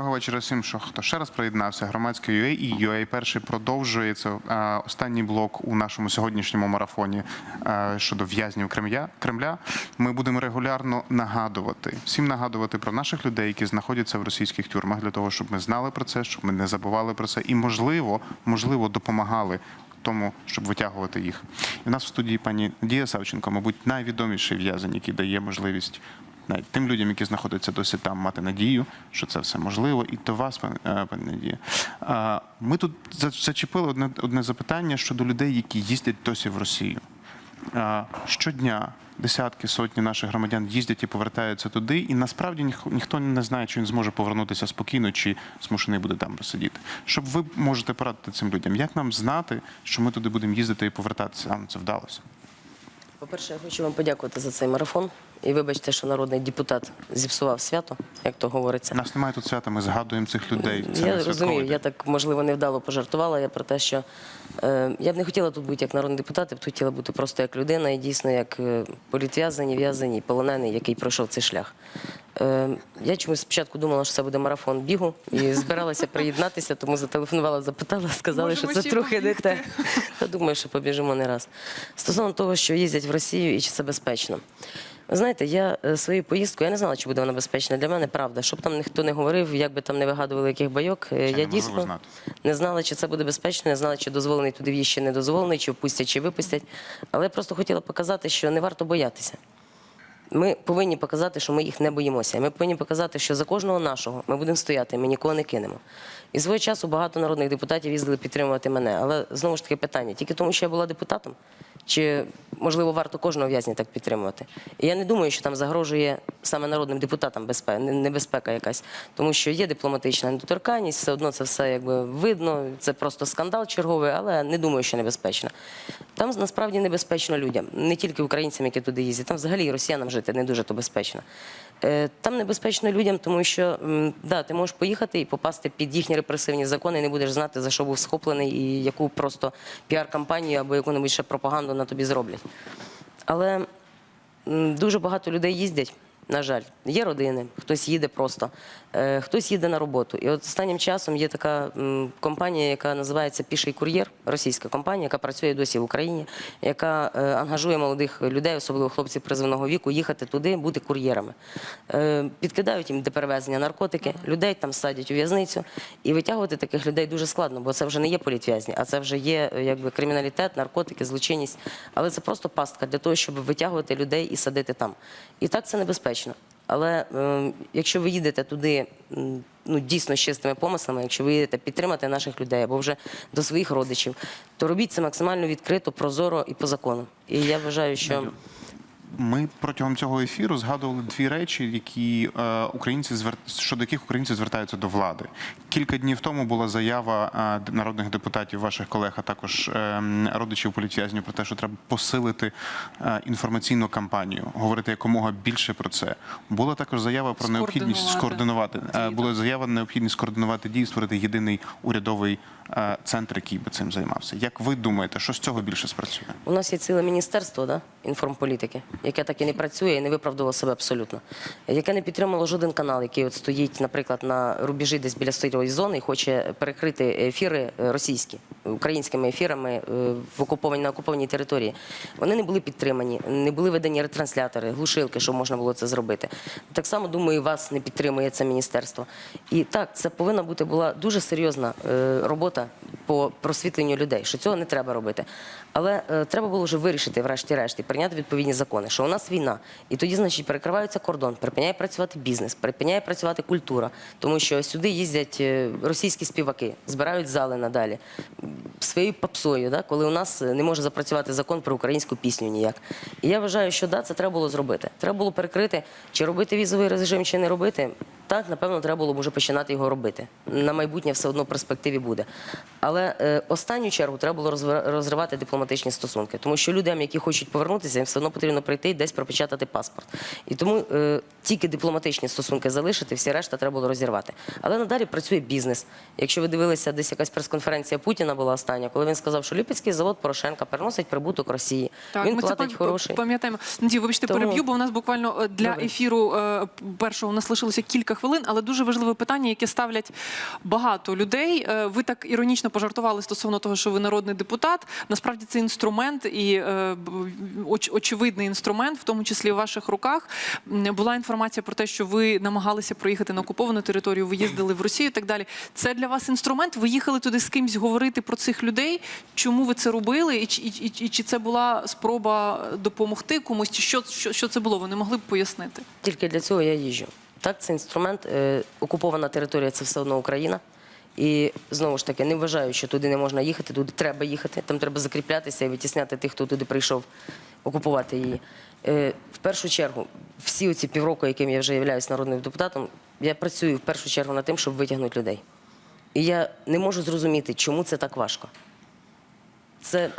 Доброго вечора всім, що хто ще раз приєднався. Громадське UA і UA перший продовжує е, останній блок у нашому сьогоднішньому марафоні е, щодо в'язнів Кремля. Кремля. Ми будемо регулярно нагадувати всім нагадувати про наших людей, які знаходяться в російських тюрмах, для того, щоб ми знали про це, щоб ми не забували про це, і можливо, можливо, допомагали. Тому, щоб витягувати їх, і в нас в студії пані Надія Савченко, мабуть, найвідоміший в'язень, який дає можливість навіть тим людям, які знаходяться досі там, мати надію, що це все можливо, і до вас, пан- е, Надія. Ми тут зачепили одне, одне запитання щодо людей, які їздять досі в Росію. Щодня десятки, сотні наших громадян їздять і повертаються туди, і насправді ніх- ніхто не знає, чи він зможе повернутися спокійно, чи змушений буде там посидіти. Щоб ви можете порадити цим людям, як нам знати, що ми туди будемо їздити і повертатися? А, ну, це вдалося. По-перше, я хочу вам подякувати за цей марафон. І вибачте, що народний депутат зіпсував свято, як то говориться. нас немає тут свята, ми згадуємо цих людей. Це я розумію, я так можливо невдало пожартувала. Я про те, що е, я б не хотіла тут бути як народний депутат, я б тут хотіла бути просто як людина і дійсно як е, політв'язаний, в'язаний, полонений, який пройшов цей шлях. Е, я чомусь спочатку думала, що це буде марафон бігу, і збиралася приєднатися, тому зателефонувала, запитала, сказали, Можемо що це трохи не те. Та думаю, що побіжимо не раз. Стосовно того, що їздять в Росію і чи це безпечно. Ви знаєте, я е, свою поїздку, я не знала, чи буде вона безпечна. Для мене правда, щоб там ніхто не говорив, як би там не вигадували яких байок. е, я дійсно знати. не знала, чи це буде безпечно, не знала, чи дозволений туди в'їзд, чи не дозволений, чи впустять, чи випустять. Але я просто хотіла показати, що не варто боятися. Ми повинні показати, що ми їх не боїмося. Ми повинні показати, що за кожного нашого ми будемо стояти, ми нікого не кинемо. І свого часу багато народних депутатів їздили підтримувати мене. Але знову ж таки питання: тільки тому, що я була депутатом, чи можливо варто кожного в'язня так підтримувати? І я не думаю, що там загрожує саме народним депутатам безпека, небезпека якась, тому що є дипломатична недоторканність, все одно це все якби видно. Це просто скандал черговий, але не думаю, що небезпечно. Там насправді небезпечно людям, не тільки українцям, які туди їздять, там взагалі і росіянам жити не дуже то безпечно. Е, Там небезпечно людям, тому що да, ти можеш поїхати і попасти під їхні репресивні закони, і не будеш знати, за що був схоплений і яку просто піар-кампанію або яку-небудь ще пропаганду на тобі зроблять. Але дуже багато людей їздять. На жаль, є родини, хтось їде просто, е, хтось їде на роботу. І от останнім часом є така компанія, яка називається Піший кур'єр, російська компанія, яка працює досі в Україні, яка е, ангажує молодих людей, особливо хлопців призовного віку, їхати туди, бути кур'єрами. Е, підкидають їм до перевезення наркотики, людей там садять у в'язницю. І витягувати таких людей дуже складно, бо це вже не є політв'язні, а це вже є якби криміналітет, наркотики, злочинність. Але це просто пастка для того, щоб витягувати людей і садити там. І так це небезпечно. Але е, якщо ви їдете туди ну, дійсно з чистими помислами, якщо ви їдете підтримати наших людей або вже до своїх родичів, то робіть це максимально відкрито, прозоро і по закону. І я вважаю, що Ми протягом цього ефіру згадували дві речі, які е, українці звер... щодо яких українці звертаються до влади. Кілька днів тому була заява е, народних депутатів, ваших колег, а також е, родичів політв'язнів про те, що треба посилити е, інформаційну кампанію, говорити якомога більше про це. Була також заява про необхідність скоординувати. Е, Була заява на необхідність скоординувати дії, створити єдиний урядовий е, центр, який би цим займався. Як ви думаєте, що з цього більше спрацює? У нас є ціле міністерство да, інформполітики, яке так і не працює і не виправдало себе абсолютно, яке не підтримало жоден канал, який от стоїть, наприклад, на рубежі десь біля сирої зони і хоче перекрити ефіри е, російські українськими ефірами е, в окупованій на окупованій території. Вони не були підтримані, не були видані ретранслятори, глушилки, щоб можна було це зробити. Так само думаю, вас не підтримує це міністерство. І так, це повинна бути була дуже серйозна е, робота по просвітленню людей, що цього не треба робити. Але е, треба було вже вирішити, врешті-решт, і прийняти відповідні закони, що у нас війна, і тоді, значить, перекривається кордон, припиняє працювати бізнес, припиняє працювати культура, тому що сюди їздять російські співаки, збирають зали надалі своєю попсою, да, коли у нас е, не може запрацювати закон про українську пісню ніяк. І я вважаю, що да, це треба було зробити. Треба було перекрити, чи робити візовий режим, чи не робити. Так, напевно, треба було б вже починати його робити. На майбутнє все одно в перспективі буде. Але е, останню чергу треба було розривати дипломатичні стосунки, тому що людям, які хочуть повернутися, їм все одно потрібно прийти і десь пропечатати паспорт. І тому е, тільки дипломатичні стосунки залишити, всі решта треба було розірвати. Але надалі працює бізнес. Якщо ви дивилися, десь якась прес-конференція Путіна була остання, коли він сказав, що Ліпецький завод Порошенка переносить прибуток Росії. Так, він ми платить пам- хороший. пам'ятаємо. Вибачте, Тому- переб'ю, бо у нас буквально е, для Добре. ефіру е, першого у нас лишилося кілька хвилин, але дуже важливе питання, яке ставлять багато людей. Е, Ви так іронічно пожартували стосовно того, що ви народний депутат. Насправді це інструмент і е, оч- очевидний інструмент, в тому числі в ваших руках. Була інформація про те, що ви намагалися проїхати на окуповану територію, ви їздили в Росію і так далі. Це для вас інструмент. Ви їхали туди з кимсь говорити про цих людей. Чому ви це робили? І, і, і, і чи це була спроба допомогти комусь? Що, що, що це було? Ви не могли б пояснити? Тільки для цього я їжджу. Так, це інструмент. Е, окупована територія це все одно Україна. І знову ж таки, не вважаю, що туди не можна їхати, туди треба їхати. Там треба закріплятися і витісняти тих, хто туди прийшов окупувати її. Е, в першу чергу, всі оці півроку, яким я вже являюсь народним депутатом, я працюю в першу чергу над тим, щоб витягнути людей. І я не можу зрозуміти, чому це так важко. Це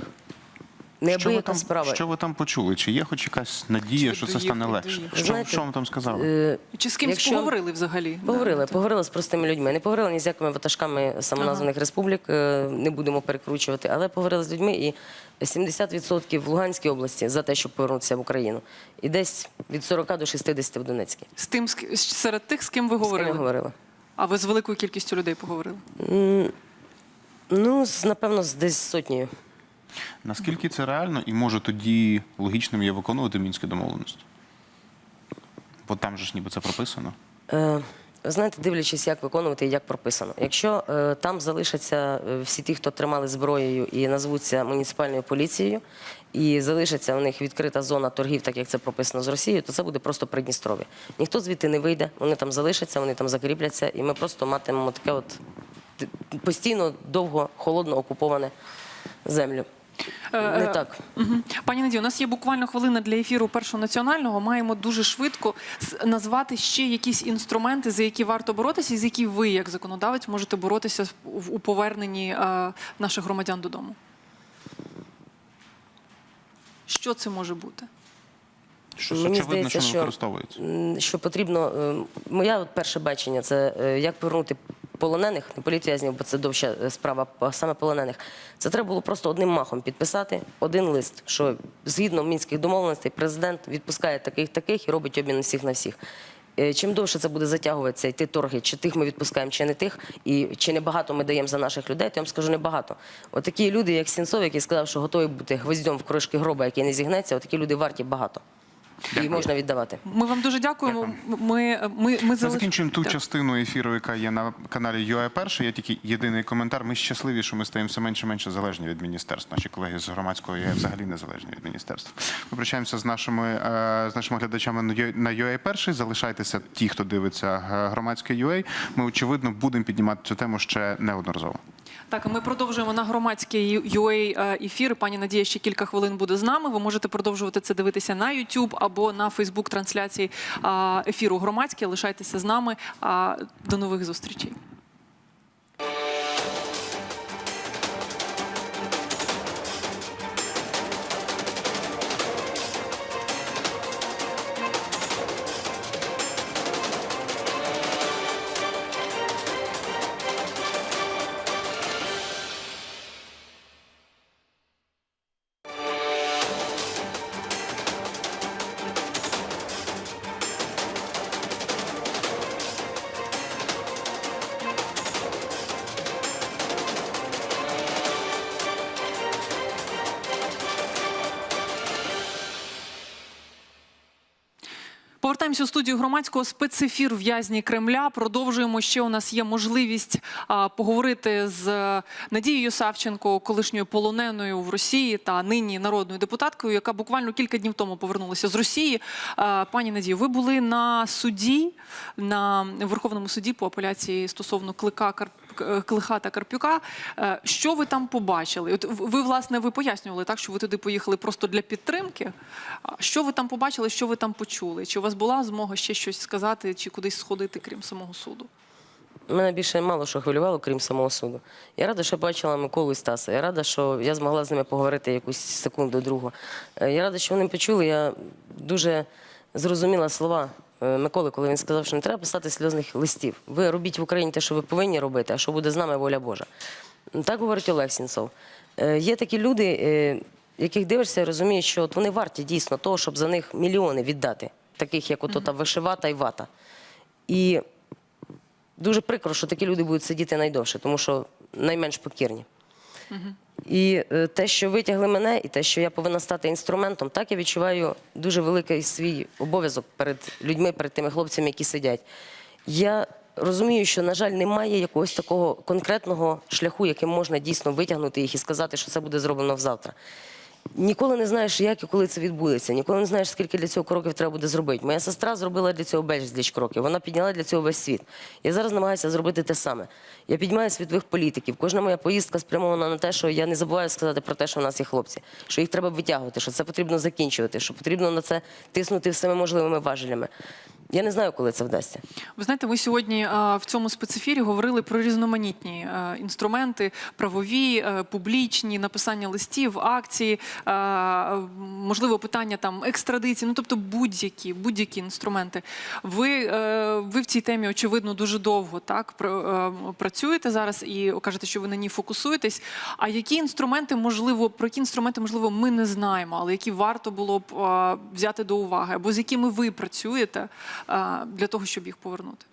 Що ви, неабияка там, справа. що ви там почули? Чи є хоч якась надія, Чи що це доїхали, стане легше? доїхали? Що, Знаєте, що вам там сказали? Е, Чи з кимсь Якщо- поговорили взагалі? Поговорили, Да, поговорили з простими людьми. Не поговорили ні з якими ватажками самоназваних республік, е, не будемо перекручувати, але поговорили з людьми і 70% в Луганській області за те, щоб повернутися в Україну, і десь від 40 до 60 в Донецькій. З тим, з ки- серед тих, з ким ви З ким говорили? я говорила? А ви з великою кількістю людей поговорили? Ну, з- напевно, з десь сотнею. Наскільки це реально і може тоді логічним є виконувати мінські домовленості? Бо там же ж ніби це прописано. Е, знаєте, дивлячись, як виконувати і як прописано. Якщо е, там залишаться е, всі ті, хто тримали зброєю і назвуться муніципальною поліцією, і залишиться у них відкрита зона торгів, так як це прописано з Росією, то це буде просто Придністров'я. Ніхто звідти не вийде, вони там залишаться, вони там закріпляться, і ми просто матимемо таке от постійно довго холодно окуповане землю. Не так. Мгм. Пані Надію, у нас є буквально хвилина для ефіру першого національного. Маємо дуже швидко назвати ще якісь інструменти, за які варто боротися, і за які ви, як законодавець, можете боротися у поверненні е, наших громадян додому. Що це може бути? Що Мені очевидно, здається, що що- використовується. Що потрібно. е, Моє от перше бачення це е, як повернути полонених, не політв'язнів, бо це довша е, справа, саме полонених. Це треба було просто одним махом підписати один лист, що згідно мінських домовленостей президент відпускає таких таких і робить обмін всіх на всіх. Е, Чим довше це буде затягуватися, йти торги, чи тих ми відпускаємо, чи не тих, і чи не багато ми даємо за наших людей, то я вам скажу небагато. От такі люди, як Сінцов, який сказав, що готові бути гвоздем в кришки гроба, який не зігнеться, от такі люди варті багато. І можна віддавати. Ми вам дуже дякуємо. Дякую. Ми, ми, ми, залиш- закінчуємо ту Так. частину ефіру, яка є на каналі UA Перший. Є тільки єдиний коментар. Ми щасливі, що ми стаємо все менше і менше залежні від міністерств. Наші колеги з громадського є взагалі незалежні від міністерства. Ми прощаємося з нашими е, з нашими глядачами на Ю- на UA Перший. Залишайтеся ті, хто дивиться е, громадське UA. Ми очевидно будемо піднімати цю тему ще неодноразово. Так, ми продовжуємо на громадський UA е, ефір. Пані Надія ще кілька хвилин буде з нами. Ви можете продовжувати це дивитися на YouTube або на Facebook трансляції ефіру громадське. Лишайтеся з нами. До нових зустрічей. Повертаємося у студію громадського спецефір в'язні Кремля. Продовжуємо. Ще у нас є можливість а, поговорити з е, Надією Савченко, колишньою полоненою в Росії та нині народною депутаткою, яка буквально кілька днів тому повернулася з Росії. А, пані Надію, ви були на суді на Верховному суді по апеляції стосовно клика Карп. Клиха та Карпюка. Е, Що ви там побачили? От ви, власне, ви пояснювали так, що ви туди поїхали просто для підтримки. А Що ви там побачили, що ви там почули? Чи у вас була змога ще щось сказати, чи кудись сходити, крім самого суду? Мене більше мало що хвилювало, крім самого суду. Я рада, що бачила Миколу і Стаса. Я рада, що я змогла з ними поговорити якусь секунду другу. Е, Я рада, що вони почули. Я дуже зрозуміла слова е, Миколи, коли він сказав, що не треба писати сльозних листів. Ви робіть в Україні те, що ви повинні робити, а що буде з нами воля Божа. Так говорить Олег Сінцов. Е, Є такі люди, яких дивишся і розумієш, що от вони варті дійсно того, щоб за них мільйони віддати, таких як ото та вишивата і вата. І дуже прикро, що такі люди будуть сидіти найдовше, тому що найменш покірні. І е, те, що витягли мене, і те, що я повинна стати інструментом, так я відчуваю дуже великий свій обов'язок перед людьми, перед тими хлопцями, які сидять. Я розумію, що, на жаль, немає якогось такого конкретного шляху, яким можна дійсно витягнути їх і сказати, що це буде зроблено завтра. Ніколи не знаєш, як і коли це відбудеться. Ніколи не знаєш, скільки для цього кроків треба буде зробити. Моя сестра зробила для цього безліч кроків. Вона підняла для цього весь світ. Я зараз намагаюся зробити те саме. Я піднімаю світових політиків. Кожна моя поїздка спрямована на те, що я не забуваю сказати про те, що в нас є хлопці, що їх треба витягувати, що це потрібно закінчувати, що потрібно на це тиснути всіми можливими важелями. Я не знаю, коли це вдасться. Ви знаєте, ми сьогодні в цьому спецефірі говорили про різноманітні інструменти, правові, е, публічні, написання листів, акції, можливо, питання там екстрадиції, ну тобто будь-які будь-які інструменти. Ви, е, ви в цій темі очевидно дуже довго так пр- е, працюєте зараз і кажете, що ви на ній фокусуєтесь. А які інструменти можливо про які інструменти можливо ми не знаємо, але які варто було б взяти до уваги, або з якими ви працюєте для того, щоб їх повернути?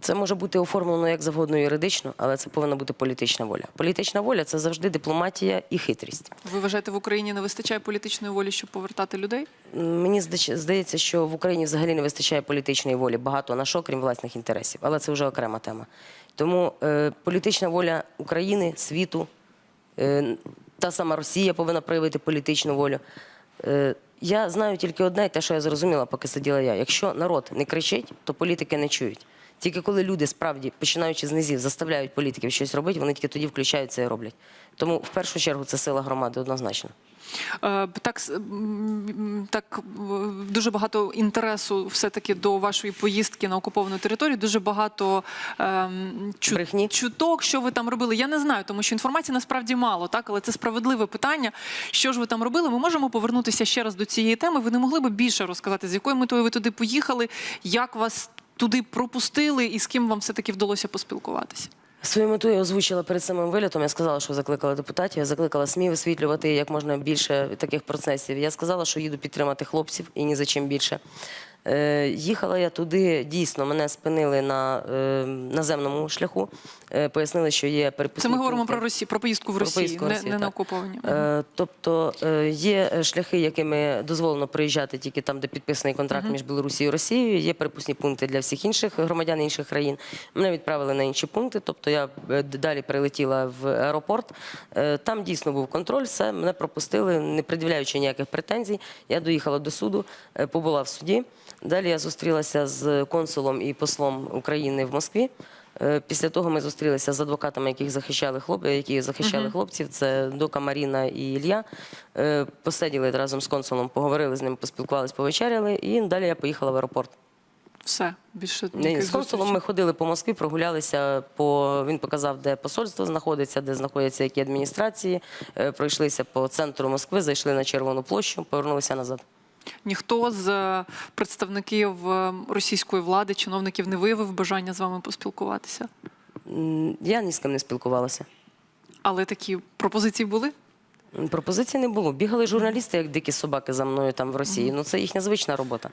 Це може бути оформлено як завгодно юридично, але це повинна бути політична воля. Політична воля це завжди дипломатія і хитрість. Ви вважаєте, в Україні не вистачає політичної волі, щоб повертати людей? Мені здається, що в Україні взагалі не вистачає політичної волі багато на що, крім власних інтересів, але це вже окрема тема. Тому е, політична воля України, світу, е, та сама Росія повинна проявити політичну волю. Е, я знаю тільки одне, те, що я зрозуміла, поки сиділа я. Якщо народ не кричить, то політики не чують. Тільки коли люди справді, починаючи з низів, заставляють політиків щось робити, вони тільки тоді включаються і роблять. Тому в першу чергу це сила громади однозначно. Е, Так, так е, дуже багато інтересу все-таки до вашої поїздки на окуповану територію. Дуже багато ем, чу- Брехні? чуток, що ви там робили. Я не знаю, тому що інформації насправді мало, так але це справедливе питання. Що ж ви там робили? Ми можемо повернутися ще раз до цієї теми. Ви не могли би більше розказати, з якою метою ви туди поїхали, як вас туди пропустили, і з ким вам все таки вдалося поспілкуватися? Свою мету я озвучила перед самим вилітом. Я сказала, що закликала депутатів, я закликала СМІ висвітлювати як можна більше таких процесів. Я сказала, що їду підтримати хлопців і ні за чим більше. Е, їхала я туди, дійсно, мене спинили на е, наземному шляху. Е, пояснили, що є перепускні Це ми говоримо про Росію, про поїздку в Про Росію, поїздку не, Росію, не на окуповані. Тобто є шляхи, якими дозволено проїжджати тільки там, де підписаний контракт між Білорусією і Росією. Є перепускні пункти для всіх інших громадян інших країн. Мене відправили на інші пункти. Тобто я далі прилетіла в аеропорт. Там дійсно був контроль, все мене пропустили, не пред'являючи ніяких претензій. Я доїхала до суду, побула в суді. Далі я зустрілася з консулом і послом України в Москві. Е, Після того ми зустрілися з адвокатами, яких захищали хлоп... які захищали хлопців. Це Дока Маріна і Ілля. Е, Посиділи разом з консулом, поговорили з ним, поспілкувались, повечеряли, і далі я поїхала в аеропорт. Все більше ніяких З консулом ми ходили по Москві, прогулялися по він показав, де посольство знаходиться, де знаходяться які адміністрації. Е, Пройшлися по центру Москви, зайшли на Червону площу, повернулися назад. Ніхто з е, представників е, російської влади, чиновників не виявив бажання з вами поспілкуватися. Я ні з ким не спілкувалася. Але такі пропозиції були? Пропозицій не було. Бігали журналісти, як дикі собаки за мною там в Росії. Ну це їхня звична робота.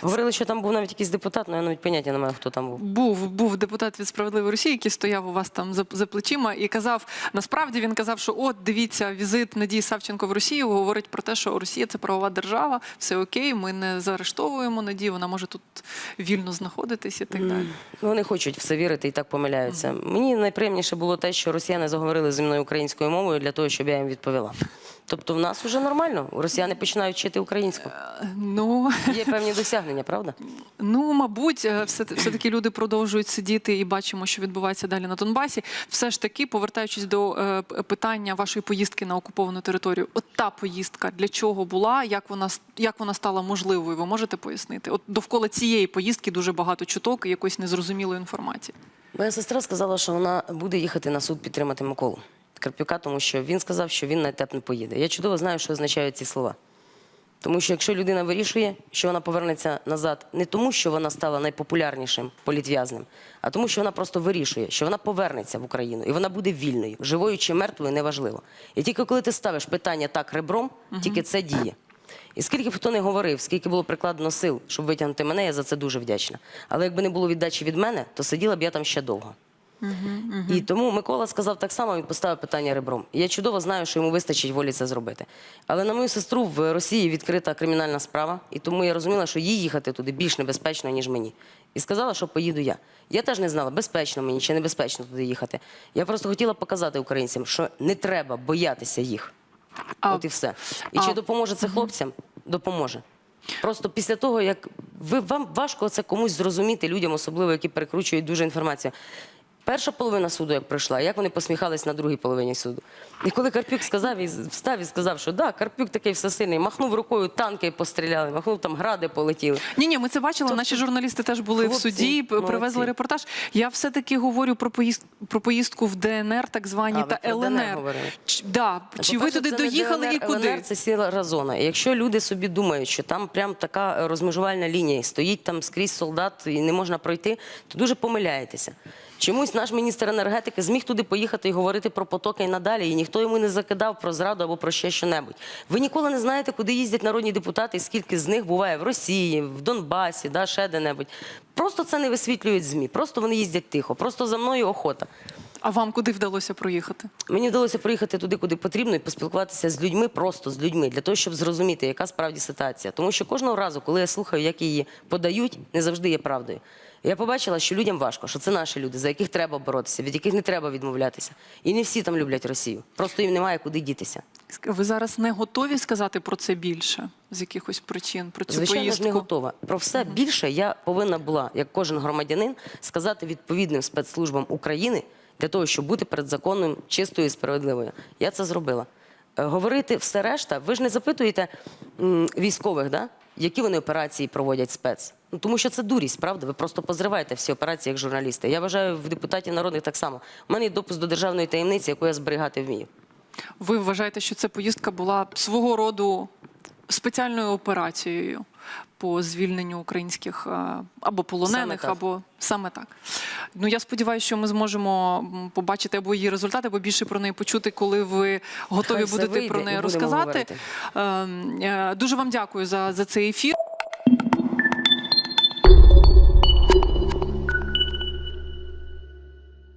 Говорили, що там був навіть якийсь депутат, але я навіть поняття не маю, хто там був. Був був депутат від справедливої Росії, який стояв у вас там за, за плечима і казав: насправді він казав, що от дивіться, візит Надії Савченко в Росію говорить про те, що Росія це правова держава, все окей, ми не заарештовуємо Надію, вона може тут вільно знаходитись і так далі. Ну, Вони хочуть все вірити і так помиляються. Мені найприємніше було те, що росіяни заговорили зі мною українською мовою для того, щоб я їм відповіла. Тобто, в нас вже нормально. Росіяни починають вчити українську. Ну Є певні досягнення, правда? Ну, мабуть, е, все, все-таки люди продовжують сидіти і бачимо, що відбувається далі на Донбасі. Все ж таки, повертаючись до е, питання вашої поїздки на окуповану територію, от та поїздка для чого була, як вона як вона стала можливою, ви можете пояснити? От довкола цієї поїздки дуже багато чуток і якоїсь незрозумілої інформації. Моя сестра сказала, що вона буде їхати на суд підтримати Миколу Карпюка, тому що він сказав, що він на ТЕП не поїде. Я чудово знаю, що означають ці слова. Тому що якщо людина вирішує, що вона повернеться назад не тому, що вона стала найпопулярнішим політв'язнем, а тому, що вона просто вирішує, що вона повернеться в Україну і вона буде вільною, живою чи мертвою, неважливо. І тільки коли ти ставиш питання так ребром, тільки це діє. І скільки б хто не говорив, скільки було прикладено сил, щоб витягнути мене, я за це дуже вдячна. Але якби не було віддачі від мене, то сиділа б я там ще довго. І тому Микола сказав так само, він поставив питання ребром. Я чудово знаю, що йому вистачить волі це зробити. Але на мою сестру в Росії відкрита кримінальна справа, і тому я розуміла, що їй їхати туди більш небезпечно, ніж мені. І сказала, що поїду я. Я теж не знала, безпечно мені чи небезпечно туди їхати. Я просто хотіла показати українцям, що не треба боятися їх. А- От і все. І а- чи допоможе це хлопцям? Допоможе. Просто після того, як ви вам важко це комусь зрозуміти, людям, особливо, які перекручують дуже інформацію. Перша половина суду, як пройшла, як вони посміхались на другій половині суду. І коли Карпюк сказав і встав і сказав, що да, Карпюк такий всесильний, махнув рукою, танки постріляли, махнув там гради полетіли. Ні, ні, ми це бачили. Наші журналісти теж були в суді, привезли молодці. репортаж. Я все таки говорю про поїзд про поїздку в ДНР, так звані А, та ЛНР. Чи, да, чи ви туди доїхали ДНР, і куди? ЛНР – це сіра зона. І якщо люди собі думають, що там прям така розмежувальна лінія, стоїть там скрізь солдат і не можна пройти, то дуже помиляєтеся. Чомусь наш міністр енергетики зміг туди поїхати і говорити про потоки і надалі, і ніхто йому не закидав про зраду або про ще що-небудь. Ви ніколи не знаєте, куди їздять народні депутати, і скільки з них буває в Росії, в Донбасі, да, ще де-небудь. Просто це не висвітлюють ЗМІ, просто вони їздять тихо, просто за мною охота. А вам куди вдалося проїхати? Мені вдалося приїхати туди, куди потрібно, і поспілкуватися з людьми, просто з людьми, для того, щоб зрозуміти, яка справді ситуація. Тому що кожного разу, коли я слухаю, як її подають, не завжди є правдою. Я побачила, що людям важко, що це наші люди, за яких треба боротися, від яких не треба відмовлятися. І не всі там люблять Росію. Просто їм немає куди дітися. Ви зараз не готові сказати про це більше з якихось причин, про цю Звичайно поїздку? не готова. Про все більше я повинна була, як кожен громадянин, сказати відповідним спецслужбам України для того, щоб бути перед законом чистою і справедливою. Я це зробила. Е, Говорити все решта, ви ж не запитуєте військових, да? які вони операції проводять спец. Ну, тому що це дурість, правда? Ви просто позриваєте всі операції як журналісти. Я вважаю в депутатів народних так само. У мене є допуск до державної таємниці, яку я зберігати вмію. Ви вважаєте, що ця поїздка була свого роду спеціальною операцією по звільненню українських е, або полонених, саме або саме так. Ну я сподіваюся, що ми зможемо побачити або її результати, або більше про неї почути, коли ви готові Хай будете вийде, про неї розказати. говорити. Ем, е, Дуже вам дякую за, за цей ефір.